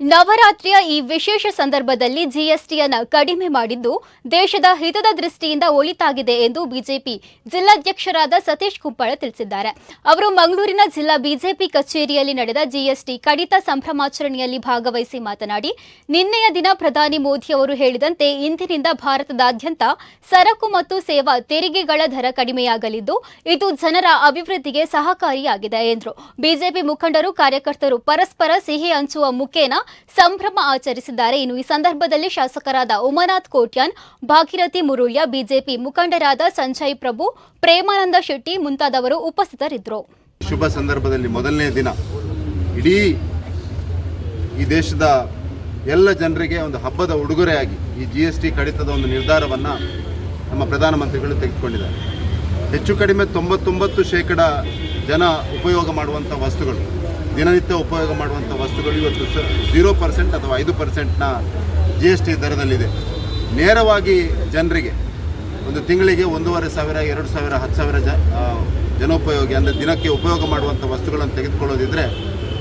ನವರಾತ್ರಿಯ ಈ ವಿಶೇಷ ಸಂದರ್ಭದಲ್ಲಿ ಜಿಎಸ್ಟಿಯನ್ನು ಕಡಿಮೆ ಮಾಡಿದ್ದು ದೇಶದ ಹಿತದ ದೃಷ್ಟಿಯಿಂದ ಒಳಿತಾಗಿದೆ ಎಂದು ಬಿಜೆಪಿ ಜಿಲ್ಲಾಧ್ಯಕ್ಷರಾದ ಸತೀಶ್ ಕುಪ್ಪಳ ತಿಳಿಸಿದ್ದಾರೆ. ಅವರು ಮಂಗಳೂರಿನ ಜಿಲ್ಲಾ ಬಿಜೆಪಿ ಕಚೇರಿಯಲ್ಲಿ ನಡೆದ ಜಿಎಸ್ಟಿ ಕಡಿತ ಸಂಭ್ರಮಾಚರಣೆಯಲ್ಲಿ ಭಾಗವಹಿಸಿ ಮಾತನಾಡಿ, ನಿನ್ನೆಯ ದಿನ ಪ್ರಧಾನಿ ಮೋದಿ ಅವರು ಹೇಳಿದಂತೆ ಇಂದಿನಿಂದ ಭಾರತದಾದ್ಯಂತ ಸರಕು ಮತ್ತು ಸೇವಾ ತೆರಿಗೆಗಳ ದರ ಕಡಿಮೆಯಾಗಲಿದ್ದು, ಇದು ಜನರ ಅಭಿವೃದ್ಧಿಗೆ ಸಹಕಾರಿಯಾಗಿದೆ ಎಂದರು. ಬಿಜೆಪಿ ಮುಖಂಡರು, ಕಾರ್ಯಕರ್ತರು ಪರಸ್ಪರ ಸಿಹಿ ಹಂಚುವ ಮುಖೇನ ಸಂಭ್ರಮ ಆಚರಿಸಿದ್ದಾರೆ. ಇನ್ನು ಈ ಸಂದರ್ಭದಲ್ಲಿ ಶಾಸಕರಾದ ಉಮಾನಾಥ್ ಕೋಟ್ಯಾನ್, ಭಾಗೀರಥಿ ಮುರುಳ್ಯ, ಬಿಜೆಪಿ ಮುಖಂಡರಾದ ಸಂಜಯ್ ಪ್ರಭು, ಪ್ರೇಮಾನಂದ ಶೆಟ್ಟಿ ಮುಂತಾದವರು ಉಪಸ್ಥಿತರಿದ್ದರು. ಶುಭ ಸಂದರ್ಭದಲ್ಲಿ ಮೊದಲನೇ ದಿನ ಇಡೀ ಈ ದೇಶದ ಎಲ್ಲ ಜನರಿಗೆ ಒಂದು ಹಬ್ಬದ ಉಡುಗೊರೆಯಾಗಿ ಈ ಜಿ ಎಸ್ ಟಿ ಕಡಿತದ ಒಂದು ನಿರ್ಧಾರವನ್ನು ನಮ್ಮ ಪ್ರಧಾನಮಂತ್ರಿಗಳು ತೆಗೆದುಕೊಂಡಿದ್ದಾರೆ. ಹೆಚ್ಚು ಕಡಿಮೆ ತೊಂಬತ್ತೊಂಬತ್ತು ಶೇಕಡ ಜನ ಉಪಯೋಗ ಮಾಡುವಂಥ ವಸ್ತುಗಳು ದಿನನಿತ್ಯ ಉಪಯೋಗ ಮಾಡುವಂಥ ವಸ್ತುಗಳು ಇವತ್ತು ಸ ಝೀರೋ ಪರ್ಸೆಂಟ್ ಅಥವಾ ಐದು ಪರ್ಸೆಂಟ್ನ ಜಿ ಎಸ್ ಟಿ ದರದಲ್ಲಿದೆ. ನೇರವಾಗಿ ಜನರಿಗೆ ಒಂದು ತಿಂಗಳಿಗೆ ಒಂದೂವರೆ ಸಾವಿರ, ಎರಡು ಸಾವಿರ, ಹತ್ತು ಸಾವಿರ ಜ ಜನೋಪಯೋಗಿ ಅಂದರೆ ದಿನಕ್ಕೆ ಉಪಯೋಗ ಮಾಡುವಂಥ ವಸ್ತುಗಳನ್ನು ತೆಗೆದುಕೊಳ್ಳೋದಿದ್ರೆ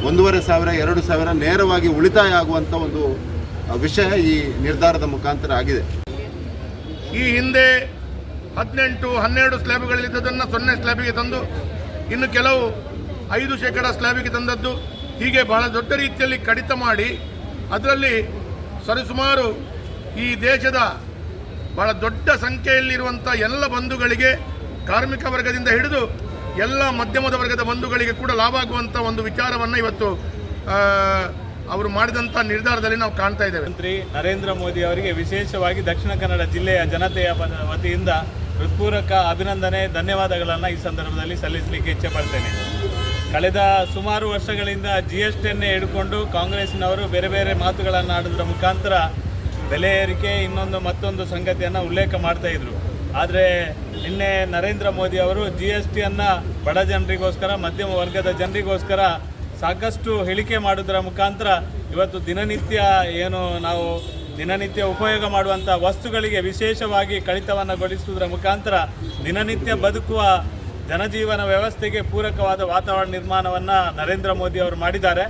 ಒಂದೂವರೆ ಸಾವಿರ, ಎರಡು ಸಾವಿರ ನೇರವಾಗಿ ಉಳಿತಾಯ ಆಗುವಂಥ ಒಂದು ವಿಷಯ ಈ ನಿರ್ಧಾರದ ಮುಖಾಂತರ ಆಗಿದೆ. ಈ ಹಿಂದೆ ಹದಿನೆಂಟು, ಹನ್ನೆರಡು ಸ್ಲ್ಯಾಬ್ಗಳಿದ್ದದನ್ನು ಸೊನ್ನೆ ಸ್ಲ್ಯಾಬಿಗೆ ತಂದು ಇನ್ನು ಕೆಲವು ಐದು ಶೇಕಡ ಸ್ಲ್ಯಾಬಿಗೆ ತಂದದ್ದು. ಹೀಗೆ ಬಹಳ ದೊಡ್ಡ ರೀತಿಯಲ್ಲಿ ಕಡಿತ ಮಾಡಿ ಅದರಲ್ಲಿ ಸರಿಸುಮಾರು ಈ ದೇಶದ ಬಹಳ ದೊಡ್ಡ ಸಂಖ್ಯೆಯಲ್ಲಿರುವಂಥ ಎಲ್ಲ ಬಂಧುಗಳಿಗೆ, ಕಾರ್ಮಿಕ ವರ್ಗದಿಂದ ಹಿಡಿದು ಎಲ್ಲ ಮಧ್ಯಮದ ವರ್ಗದ ಬಂಧುಗಳಿಗೆ ಕೂಡ ಲಾಭ ಆಗುವಂಥ ಒಂದು ವಿಚಾರವನ್ನು ಇವತ್ತು ಅವರು ಮಾಡಿದಂಥ ನಿರ್ಧಾರದಲ್ಲಿ ನಾವು ಕಾಣ್ತಾ ಇದ್ದೇವೆ. ಮಂತ್ರಿ ನರೇಂದ್ರ ಮೋದಿ ಅವರಿಗೆ ವಿಶೇಷವಾಗಿ ದಕ್ಷಿಣ ಕನ್ನಡ ಜಿಲ್ಲೆಯ ಜನತೆಯ ವತಿಯಿಂದ ಹೃತ್ಪೂರ್ವಕ ಅಭಿನಂದನೆ, ಧನ್ಯವಾದಗಳನ್ನು ಈ ಸಂದರ್ಭದಲ್ಲಿ ಸಲ್ಲಿಸಲಿಕ್ಕೆ ಇಚ್ಛೆಪಡ್ತೇನೆ ಕಳೆದ ಸುಮಾರು ವರ್ಷಗಳಿಂದ ಜಿ ಎಸ್ ಟಿಯನ್ನೇ ಹಿಡ್ಕೊಂಡು ಕಾಂಗ್ರೆಸ್ನವರು ಬೇರೆ ಬೇರೆ ಮಾತುಗಳನ್ನು ಆಡೋದ್ರ ಮುಖಾಂತರ ಬೆಲೆ ಏರಿಕೆ ಇನ್ನೊಂದು ಮತ್ತೊಂದು ಸಂಗತಿಯನ್ನು ಉಲ್ಲೇಖ ಮಾಡ್ತಾಯಿದ್ರು ಆದರೆ ನಿನ್ನೆ ನರೇಂದ್ರ ಮೋದಿ ಅವರು ಜಿ ಎಸ್ ಟಿಯನ್ನು ಬಡ ಜನರಿಗೋಸ್ಕರ, ಮಧ್ಯಮ ವರ್ಗದ ಜನರಿಗೋಸ್ಕರ ಸಾಕಷ್ಟು ಹೇಳಿಕೆ ಮಾಡೋದರ ಮುಖಾಂತರ ಇವತ್ತು ದಿನನಿತ್ಯ ಏನು ನಾವು ದಿನನಿತ್ಯ ಉಪಯೋಗ ಮಾಡುವಂಥ ವಸ್ತುಗಳಿಗೆ ವಿಶೇಷವಾಗಿ ಕಡಿತವನ್ನು ಗೊಳಿಸುವುದರ ಮುಖಾಂತರ ದಿನನಿತ್ಯ ಬದುಕುವ ಜನಜೀವನ ವ್ಯವಸ್ಥೆಗೆ ಪೂರಕವಾದ ವಾತಾವರಣ ನಿರ್ಮಾಣವನ್ನು ನರೇಂದ್ರ ಮೋದಿ ಅವರು ಮಾಡಿದ್ದಾರೆ.